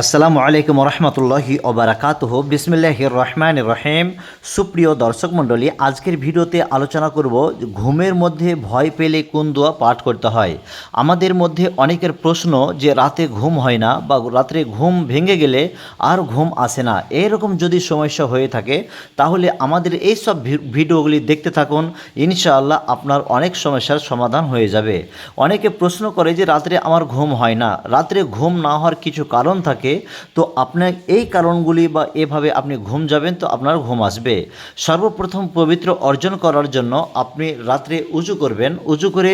আসসালামু আলাইকুম রহমতুল্লাহি ওবরাকাতহ। বিসমিল্লাহ রহমান রহিম। সুপ্রিয় দর্শক মণ্ডলী, আজকের ভিডিওতে আলোচনা করব ঘুমের মধ্যে ভয় পেলে কোন দোয়া পাঠ করতে হয়। আমাদের মধ্যে অনেকের প্রশ্ন যে রাতে ঘুম হয় না বা রাত্রে ঘুম ভেঙে গেলে আর ঘুম আসে না, এরকম যদি সমস্যা হয়ে থাকে, তাহলে আমাদের এই সব ভিডিওগুলি দেখতে থাকুন। ইনশাআল্লাহ আপনার অনেক সমস্যার সমাধান হয়ে যাবে। অনেকে প্রশ্ন করে যে রাত্রে আমার ঘুম হয় না। রাত্রে ঘুম না হওয়ার কিছু কারণ থাকে? তো আপনার এই কারণগুলি বা এভাবে আপনি ঘুম যাবেন, তো আপনার ঘুম আসবে। সর্বপ্রথম পবিত্র অর্জন করার জন্য আপনি রাত্রে উজু করবেন। উজু করে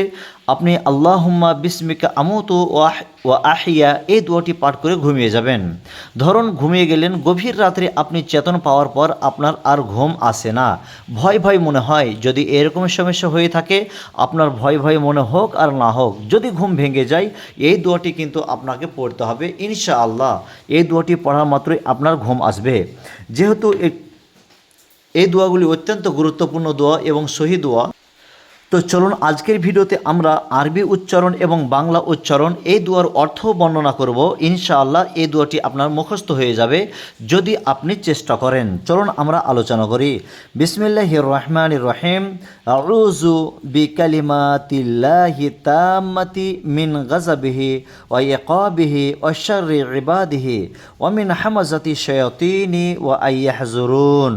আপনি আল্লাহুম্মা বিস্মিকা আমতু ওয়াহ ও আহিয়া এই দোয়াটি পাঠ করে ঘুমিয়ে যাবেন। ধরুন ঘুমিয়ে গেলেন, গভীর রাত্রে আপনি চেতন পাওয়ার পর আপনার আর ঘুম আসে না। ভয় ভয় মনে হয়। যদি এরকম সমস্যা হয়ে থাকে, আপনার ভয় ভয় মনে হোক আর না হোক, যদি ঘুম ভেঙে যায়, এই দোয়াটি কিন্তু আপনাকে পড়তে হবে ইনশা আল্লাহ এই দোয়াটি পড়া মাত্রই আপনার ঘুম আসবে। যেহেতু এই দোয়াগুলি অত্যন্ত গুরুত্বপূর্ণ দোয়া এবং সহি দোয়া। তো চলুন আজকের ভিডিওতে আমরা আরবি উচ্চারণ এবং বাংলা উচ্চারণ এই দুয়ার অর্থ বর্ণনা করব। ইনশাআল্লাহ এই দুয়াটি আপনার মুখস্থ হয়ে যাবে যদি আপনি চেষ্টা করেন। চলুন আমরা আলোচনা করি। বিসমিল্লাহ রহমান রহিম। আউযু বিকালিমাতিল্লাহি তাম্মাতি মিন গাজাবিহি ওয়া ইকাবিহি ওয়া শাররি ইবাদিহি ওয়া মিন হামাজাতি শায়াতিনি ওয়া আইয়াহজুরুন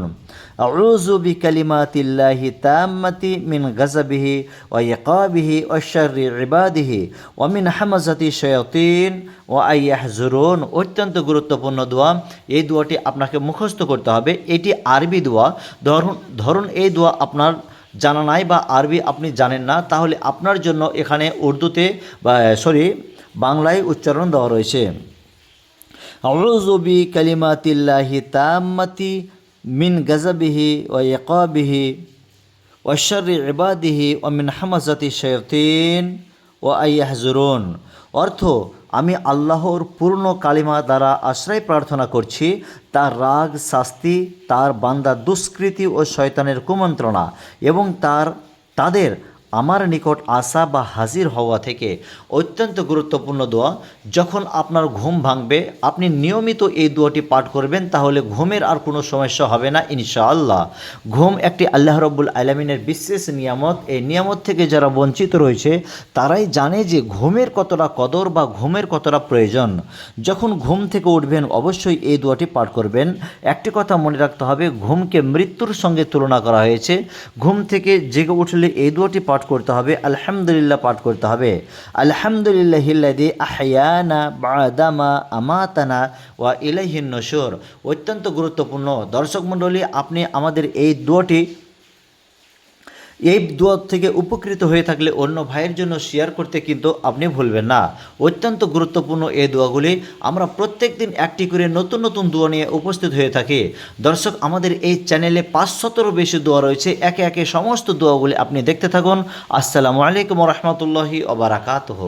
আউযু বিকালিমাতিল্লাহি তাম্মাতি মিন গাযাবিহি ওয়া ইকাবিহি ওয়া শাররি ইবাদিহি ওয়া মিন হামাজাতি শায়াতিন ওয়া আইয়াহজুরুন অত্যন্ত গুরুত্বপূর্ণ দোয়া। এই দোয়াটি আপনাকে মুখস্থ করতে হবে। এটি আরবি দোয়া। ধরুন ধরুন এই দোয়া আপনার জানা নাই বা আরবি আপনি জানেন না, তাহলে আপনার জন্য এখানে উর্দুতে বা, সরি, বাংলায় উচ্চারণ দেওয়া রয়েছে। আউযু কালিমাতিল্লাহি তাম্মাতি মিন গজবিহি ও ইকাবিহি ওশর ইবাদিহি ও মিন হামাজাতি শৈতিন ও আইয়াহজুরুন অর্থ, আমি আল্লাহর পূর্ণ কালিমা দ্বারা আশ্রয় প্রার্থনা করছি, তার রাগ, শাস্তি, তার বান্দা দুষ্কৃতি ও শয়তানের কুমন্ত্রণা এবং তার, তাদের আমার নিকট আসা বা হাজির হওয়া থেকে অত্যন্ত গুরুত্বপূর্ণ দোয়া। যখন আপনার ঘুম ভাঙবে, আপনি নিয়মিত এই দোয়াটি পাঠ করবেন, তাহলে ঘুমের আর কোনো সমস্যা হবে না, ইনশাআল্লাহ। ঘুম একটি আল্লাহ রব্বুল আলমিনের বিশেষ নিয়ামত। এই নিয়ামত থেকে যারা বঞ্চিত রয়েছে, তারাই জানে যে ঘুমের কতটা কদর বা ঘুমের কতটা প্রয়োজন। যখন ঘুম থেকে উঠবেন, অবশ্যই এই দোয়াটি পাঠ করবেন। একটি কথা মনে রাখতে হবে, ঘুমকে মৃত্যুর সঙ্গে তুলনা করা হয়েছে। ঘুম থেকে জেগে উঠলে এই দোয়াটি পাঠ করতে হবে, আলহামদুলিল্লাহ পাঠ করতে হবে। আলহামদুলিল্লাহ আহয়ানা বাদামা আমাতানা ওয়া ইলাইহিন নসুর অত্যন্ত গুরুত্বপূর্ণ। দর্শক মণ্ডলী, আপনি আমাদের এই দোয়াটি এই দোয়া থেকে উপকৃত হয়ে থাকলে অন্য ভাইয়ের জন্য শেয়ার করতে কিন্তু আপনি ভুলবেন না। অত্যন্ত গুরুত্বপূর্ণ এই দোয়াগুলি আমরা প্রত্যেক দিন একটি করে নতুন নতুন দোয়া নিয়ে উপস্থিত হয়ে থাকি। দর্শক, আমাদের এই চ্যানেলে পাঁচশতরও বেশি দোয়া রয়েছে। একে একে সমস্ত দোয়াগুলি আপনি দেখতে থাকুন। আসসালামু আলাইকুম রহমতুল্লাহি ওবরাকাতহ